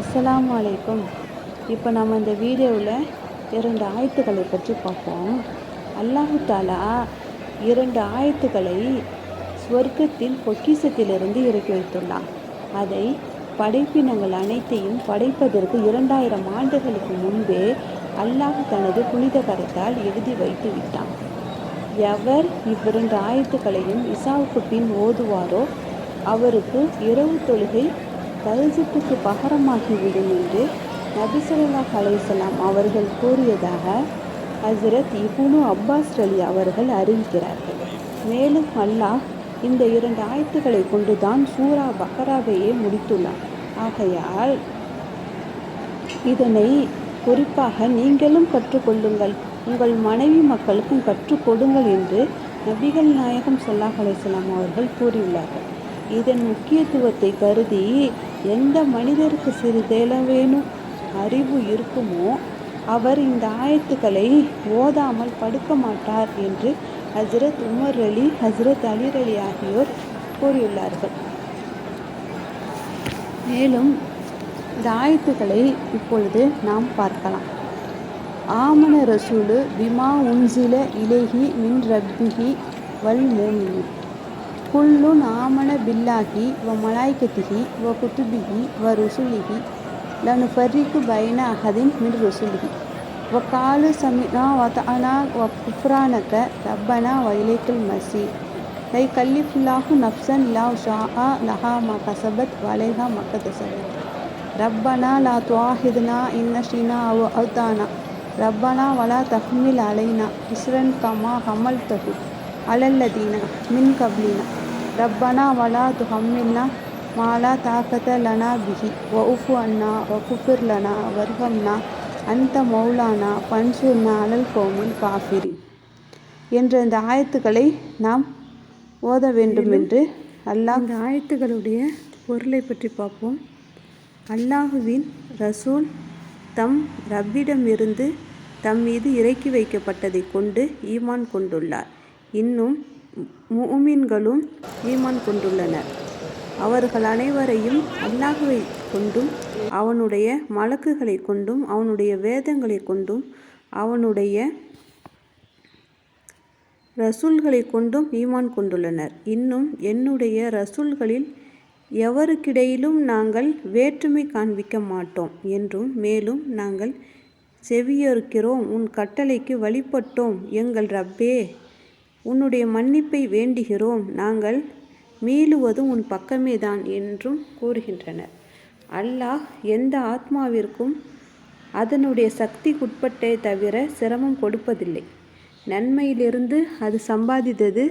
அஸ்லாம் வலைக்கும் இப்போ நம்ம இந்த வீடியோவில் இரண்டு ஆயத்துக்களை பற்றி பார்ப்போம். அல்லாஹு தாலா இரண்டு ஆயத்துக்களை சொர்க்கத்தில் பொக்கிசத்திலிருந்து இறக்கி வைத்துள்ளான். அதை படைப்பினங்கள் அனைத்தையும் படைப்பதற்கு இரண்டாயிரம் ஆண்டுகளுக்கு முன்பே அல்லாஹ் தனது புனித கரத்தால் எழுதி வைத்து விட்டான். எவர் இவ்விரண்டு ஆயத்துக்களையும் இசாவுக்கு பின் ஓதுவாரோ அவருக்கு இரவு தொழுகை தகுதிப்புக்கு பகரமாகிவிடும் என்று நபிசல்லா அலைசலாம் அவர்கள் கூறியதாக ஹசரத் இபுனு அப்பாஸ் அலி அவர்கள் அறிவிக்கிறார்கள். மேலும் அல்லாஹ் இந்த இரண்டு ஆயத்துக்களை கொண்டுதான் சூரா பஹராவையே முடித்துள்ளார் ஆகையால் இதனை குறிப்பாக நீங்களும் கற்றுக்கொள்ளுங்கள் உங்கள் மனைவி மக்களுக்கும் கற்றுக் கொடுங்கள் என்று நபிகள் நாயகம் சொல்லாஹ் அலைசலாம் அவர்கள் கூறியுள்ளார்கள். இதன் முக்கியத்துவத்தை கருதி எந்த மனிதருக்கு சிறிதளவேனும் அறிவு இருக்குமோ அவர் இந்த ஆயத்துக்களை ஓதாமல் படுக்க மாட்டார் என்று ஹசரத் உமர் அலி ஹசரத் அலிர் அலி ஆகியோர் கூறியுள்ளார்கள். மேலும் இந்த ஆயத்துக்களை இப்பொழுது நாம் பார்க்கலாம். ஆமன ரசூலு பிமா உன்சில இலேஹி மின் ரப்பிஹி வல் மோமினி குல்லுன் ஆமன பில்லாஹி வ மலாய்கத்திஹி வ குத்துபிஹி வ ருசுலிஹி லனு ஃபர்ரிக்கு பைன அஹதின் மின் ருசுலிஹி வ காலு சமினா வதஅனா வ குஃப்ரானக ரப்பனா வ இலைக்குல் மசி லை கல்லிஃபுல்லாஹு நப்சன் லா ஷாஆ லஹா மா கசபத் வலைஹா மக்கதசபத் ரப்பனா லா துவாஹிதுனா இன்னஷினா அவ அவுதானா. ரப்பனா வலா தஹ்மில் அலைனா இஸ்ரன் கமா ஹமல் தகு. அலல்லதீனா மின் கப்லினா. ரப்பனா வலா துஹம்மில்னா மாலா தாக்கத லனா பிஹி வ உஃபு அண்ணா வ குஃபிர் லனா வர்ஹம்னா அந்த மௌலானா பன்சுர்னா அலல் கோமில் காஃபிரி என்ற இந்த ஆயத்துக்களை நாம் ஓத வேண்டும் என்று அல்லாஹ் இந்த ஆயத்துகளுடைய பொருளை பற்றி பார்ப்போம். அல்லாஹுவின் ரசூல் தம் ரப்பிடமிருந்து தம் மீது இறக்கி வைக்கப்பட்டதை கொண்டு ஈமான் கொண்டுள்ளார். இன்னும் மூமின்களும் ஈமான் கொண்டுள்ளனர். அவர்கள் அனைவரையும் அல்லாஹுவை கொண்டும் அவனுடைய மலக்குகளை கொண்டும் அவனுடைய வேதங்களை கொண்டும் அவனுடைய ரசூல்களை கொண்டும் ஈமான் கொண்டுள்ளனர். இன்னும் என்னுடைய ரசூல்களில் எவருக்கிடையிலும் நாங்கள் வேற்றுமை காண்பிக்க மாட்டோம் என்றும் மேலும் நாங்கள் செவியறுக்கிறோம் உன் கட்டளைக்கு வழிபட்டோம் எங்கள் ரப்பே. உன்னுடைய மன்னிப்பை வேண்டுகிறோம். நாங்கள் மீளுவதும் உன் பக்கமே தான் என்றும் கூறுகின்றனர். அல்லாஹ் எந்த ஆத்மாவிற்கும் அதனுடைய சக்திக்குட்பட்டே தவிர சிரமம் கொடுப்பதில்லை. நன்மையிலிருந்து அது சம்பாதித்தது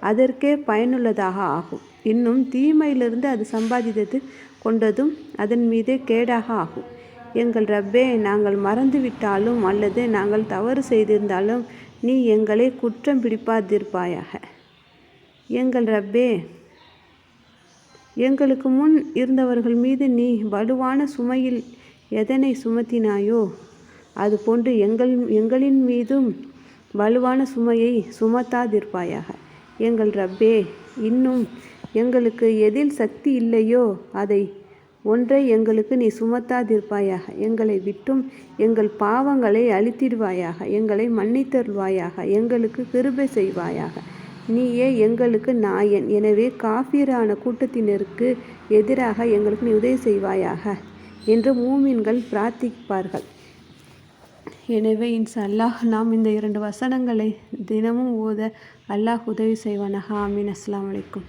அதற்கே பயனுள்ளதாக ஆகும். இன்னும் தீமையிலிருந்து அது சம்பாதித்தது கொண்டதும் அதன் மீதே கேடாக ஆகும். எங்கள் ரப்பே நாங்கள் மறந்துவிட்டாலும் அல்லது நாங்கள் தவறு செய்திருந்தாலும் நீ எங்களை குற்றம் பிடிப்பாதிருப்பாயாக. எங்கள் ரப்பே எங்களுக்கு முன் இருந்தவர்கள் மீது நீ வலுவான சுமையில் எதனை சுமத்தினாயோ அதுபோன்று எங்கள் எங்களின் மீதும் வலுவான சுமையை சுமத்தாதிருப்பாயாக. எங்கள் ரப்பே இன்னும் எங்களுக்கு எதில் சக்தி இல்லையோ அதை ஒன்றை எங்களுக்கு நீ சுமத்தாதிருப்பாயாக. எங்களை விட்டும் எங்கள் பாவங்களை அழித்திடுவாயாக. எங்களை மன்னித்தருள்வாயாக. எங்களுக்கு கிருபை செய்வாயாக. நீயே எங்களுக்கு நாயன். எனவே காஃபியரான கூட்டத்தினருக்கு எதிராக எங்களுக்கு நீ உதவி செய்வாயாக என்று மூமின்கள் பிரார்த்திப்பார்கள். எனவே இன்ஸ் அல்லாஹ் நாம் இந்த இரண்டு வசனங்களை தினமும் ஓத அல்லாஹ் உதவி செய்வானாக. ஆமீன். அஸ்லாம் வலைக்கும்